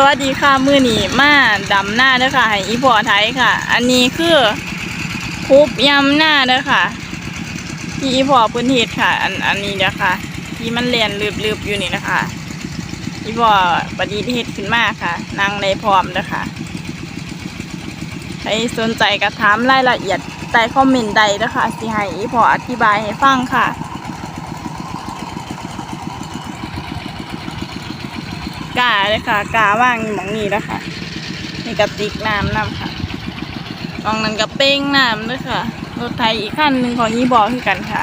สวัสดีค่ะมือนีมาดำหน้าเด้อค่ะให้อีพอไทยค่ะ อันนี้คือคุบยำหน้าเด้อค่ะที่อีพอพื้นเฮ็ดค่ะ อันอันนี้เด้อค่ะ ที่มันเลียนลืบๆอยู่นี่นะคะอีพอประดิษฐ์เฮ็ดขึ้นมาค่ะนางได้พร้อมเด้อค่ะใครสนใจก็ถามรายละเอียดใต้คอมเมนต์ใดเด้อค่ะสิให้อีพออธิบายให้ฟังค่ะ กาเลยค่ะ กาว่างหมองนี้แล้วค่ะนี่กระติกน้ำน้ำค่ะตองนั้นกระเป้งน้ำด้วยค่ะ รถไทยอีกขั้นหนึ่งของยี่บอคือกันค่ะ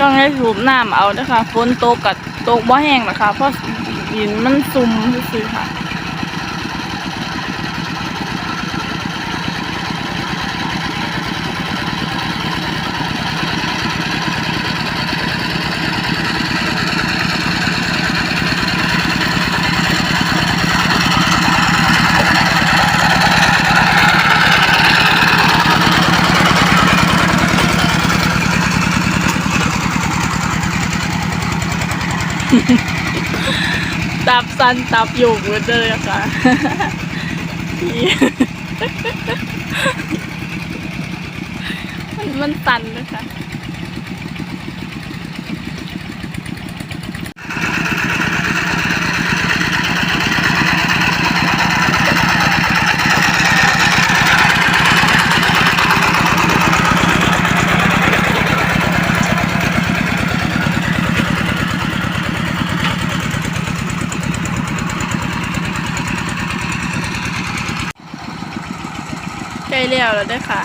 ต้องให้สูบน้ำเอาด้วยค่ะฝนตกกับตกบ่แห้งนะคะเพราะดินมันซุ่มซื่อค่ะ ตับสันตับอยู่เหมือนเลยค่ะมันมันตันนะคะ ใกล้แล้วแล้วด้วยค่ะ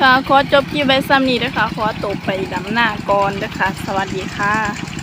ค่ะขอจบคลิปไว้ซ้ำนี้นะคะขอตกไปดำหน้าก่อนนะคะสวัสดีค่ะ